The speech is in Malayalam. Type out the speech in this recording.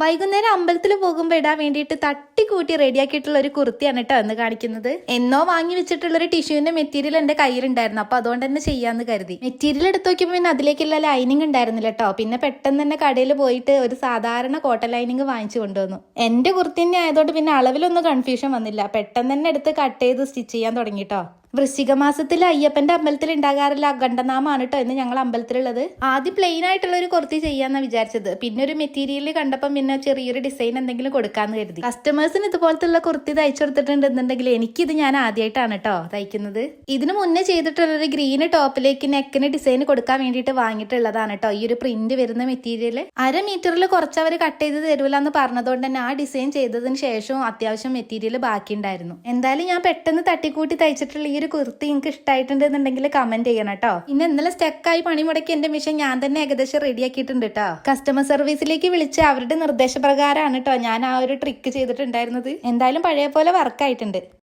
വൈകുന്നേരം അമ്പലത്തിൽ പോകുമ്പോൾ ഇടാൻ വേണ്ടിയിട്ട് തട്ടിക്കൂട്ടി റെഡിയാക്കിയിട്ടുള്ള ഒരു കുർത്തിയാണ് കേട്ടോ എന്ന് കാണിക്കുന്നത്. എന്നോ വാങ്ങി വെച്ചിട്ടുള്ള ഒരു ടിഷ്യൂവിന്റെ മെറ്റീരിയൽ എന്റെ കയ്യിലുണ്ടായിരുന്നു. അപ്പൊ അതുകൊണ്ട് തന്നെ ചെയ്യാന്ന് കരുതി. മെറ്റീരിയൽ എടുത്ത് നോക്കിയപ്പോൾ പിന്നെ അതിലേക്കുള്ള ലൈനിങ് ഉണ്ടായിരുന്നില്ല കേട്ടോ. പിന്നെ പെട്ടെന്ന് തന്നെ കടയിൽ പോയിട്ട് ഒരു സാധാരണ കോട്ടൺ ലൈനിങ് വാങ്ങിച്ചു കൊണ്ടുവന്നു. എന്റെ കുർത്തിന്റെ ആയതുകൊണ്ട് പിന്നെ അളവിലൊന്നും കൺഫ്യൂഷൻ വന്നില്ല. പെട്ടെന്ന് തന്നെ എടുത്ത് കട്ട് ചെയ്ത് സ്റ്റിച്ച് ചെയ്യാൻ തുടങ്ങി കേട്ടോ. വൃശ്ചിക മാസത്തിൽ അയ്യപ്പന്റെ അമ്പലത്തിൽ ഉണ്ടാകാറില്ല. അഖണ്ഡനാമാണ് കേട്ടോ ഇന്ന് ഞങ്ങൾ അമ്പലത്തിലുള്ളത്. ആദ്യം പ്ലെയിൻ ആയിട്ടുള്ള ഒരു കുർത്തി ചെയ്യാന്നാ വിചാരിച്ചത്. പിന്നെ ഒരു മെറ്റീരിയൽ കണ്ടപ്പം പിന്നെ ചെറിയൊരു ഡിസൈൻ എന്തെങ്കിലും കൊടുക്കാന്ന് കരുതി. കസ്റ്റമേഴ്സിന് ഇതുപോലത്തുള്ള കുർത്തി തയ്ച്ചു കൊടുത്തിട്ടുണ്ടെന്നുണ്ടെങ്കിൽ ഇത് ഞാൻ ആദ്യമായിട്ടാണ് കേട്ടോ തയ്ക്കുന്നത്. ഇതിനു മുന്നേ ചെയ്തിട്ടുള്ള ഒരു ഗ്രീന് ടോപ്പിലേക്ക് നെക്കിന് ഡിസൈൻ കൊടുക്കാൻ വേണ്ടിയിട്ട് വാങ്ങിയിട്ടുള്ളതാണ് കേട്ടോ ഈ ഒരു പ്രിന്റ് വരുന്ന മെറ്റീരിയൽ അര മീറ്ററിൽ കുറച്ച് അവർ കട്ട് ചെയ്ത് തരൂല എന്ന് പറഞ്ഞതുകൊണ്ട് തന്നെ ആ ഡിസൈൻ ചെയ്തതിന് ശേഷവും അത്യാവശ്യം മെറ്റീരിയൽ ബാക്കിയുണ്ടായിരുന്നു. എന്തായാലും ഞാൻ പെട്ടെന്ന് തട്ടിക്കൂട്ടി തയ്ച്ചിട്ടുള്ള ഈ ഒരു കുർത്തി നിങ്ങൾക്ക് ഇഷ്ടമായിട്ടുണ്ടെന്നുണ്ടെങ്കിൽ കമന്റ് ചെയ്യണം കേട്ടോ പിന്നെ ഇന്നലെ സ്റ്റക്കായി പണി മുടക്കി എന്റെ മിഷൻ ഞാൻ തന്നെ ഏകദേശം റെഡിയാക്കിയിട്ടുണ്ട് കേട്ടോ കസ്റ്റമർ സർവീസിലേക്ക് വിളിച്ച് അവരുടെ നിർദ്ദേശപ്രകാരമാണ് കേട്ടോ ഞാൻ ആ ഒരു ട്രിക്ക് ചെയ്തിട്ടുണ്ടായിരുന്നത്. എന്തായാലും പഴയ പോലെ വർക്കായിട്ടുണ്ട്